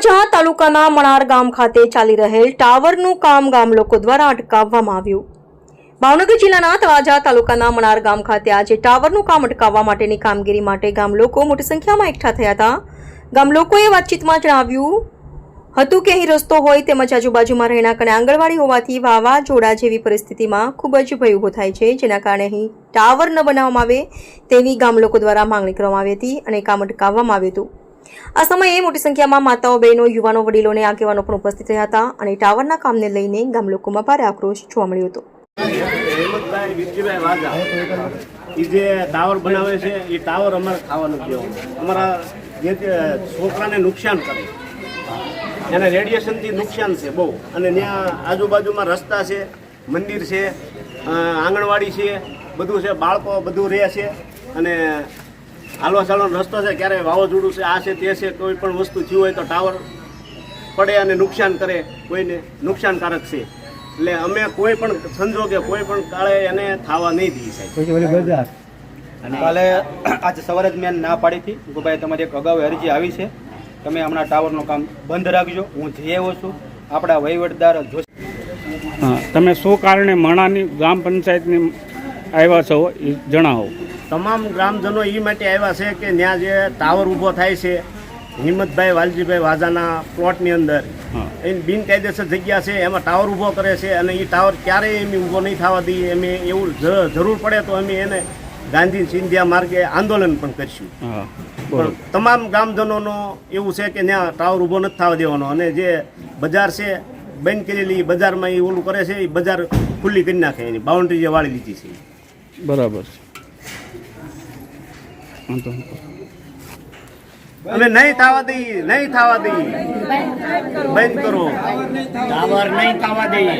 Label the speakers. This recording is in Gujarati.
Speaker 1: તળાજા તાલુકાના મણાર ગામ ખાતે ચાલી રહેલ ટાવરનું કામ ગામ લોકો દ્વારા અટકાવવામાં આવ્યું. ભાવનગર જિલ્લાના તળાજા તાલુકાના મણાર ગામ ખાતે આજે ટાવરનું કામ અટકાવવા માટેની કામગીરી માટે ગામ લોકો મોટી સંખ્યામાં એકઠા થયા હતા. ગામ લોકોએ વાતચીતમાં જણાવ્યું હતું કે, અહીં રસ્તો હોય તેમજ આજુબાજુમાં રહેણાંક અને આંગણવાડી હોવાથી વાવાઝોડા જેવી પરિસ્થિતિમાં ખૂબ જ ભય ઊભો થાય છે. જેના કારણે અહીં ટાવર ન બનાવવામાં આવે તેવી ગામ લોકો દ્વારા માંગણી કરવામાં આવી હતી અને કામ અટકાવવામાં આવ્યું હતું. આ સમયે મોટી સંખ્યામાં માતાઓ, બહેનો, યુવાનો, વડીલોને આગેવાનો પણ ઉપસ્થિત રહ્યા હતા અને ટાવરના કામને લઈને ગામ લોકોમાં ભારે આક્રોશ જોવા મળ્યો હતો.
Speaker 2: એ જે ટાવર બનાવે છે એ ટાવર અમારે ખાવાનું દેવાનું અમારા જે છોકરાને નુકસાન કરે. એને રેડિયેશનથી નુકસાન છે બહુ. અને ત્યાં આજુબાજુમાં રસ્તા છે, મંદિર છે આંગણવાડી છે, બધું છે, બાળકો બધું રહે છે. અને હાલવા ચાલો રસ્તો છે ક્યારે વાવાઝોડું છે આ છે તે છે કોઈ પણ વસ્તુ થયું હોય તો ટાવર પડે અને નુકસાન કરે કોઈને નુકસાનકારક છે. એટલે અમે કોઈ પણ સંજોગે કોઈ પણ કાળે એને થવા નહીં દઈએ સાહેબ.
Speaker 3: કાલે આજે સવારે જ મેં ના પાડી હતી. કે ભાઈ તમારી એક અગાઉ અરજી આવી છે. તમે હમણાં ટાવરનું કામ બંધ રાખજો. હું જઈ આવ્યો છું આપણા વહીવટદાર જોશી
Speaker 4: હા તમે શું કારણે મણાની ગ્રામ પંચાયતની આવ્યા છો એ જણાવો.
Speaker 2: તમામ ગ્રામજનો એ માટે આવ્યા છે કે ત્યાં જે ટાવર ઊભો થાય છે હિંમતભાઈ વાલજીભાઈ વાજાના પ્લોટની અંદર.
Speaker 4: એ
Speaker 2: એની બિનકાયદેસર જગ્યા છે એમાં ટાવર ઊભો કરે છે અને એ ટાવર ક્યારેય એમ ઊભો નહીં થવા દઈએ. અમે એવું જરૂર પડે તો અમે એને ગાંધી સિંધિયા માર્ગે આંદોલન પણ કરીશું. પણ તમામ ગ્રામજનોનો એવું છે કે ત્યાં ટાવર ઊભો નથી થવા દેવાનો. અને જે બજાર છે બંધ કરેલી બજારમાં એ ઓલું કરે છે એ બજાર ખુલ્લી કરી નાખે એની. બાઉન્ડ્રી જે વાળી લીધી છે
Speaker 4: બરાબર છે. વાંધો નહીં.
Speaker 2: અમે નહીં થવા દઈએ નહીં થવા દઈએ. બંધ કરો.
Speaker 5: ટાવર નહીં થવા દઈએ.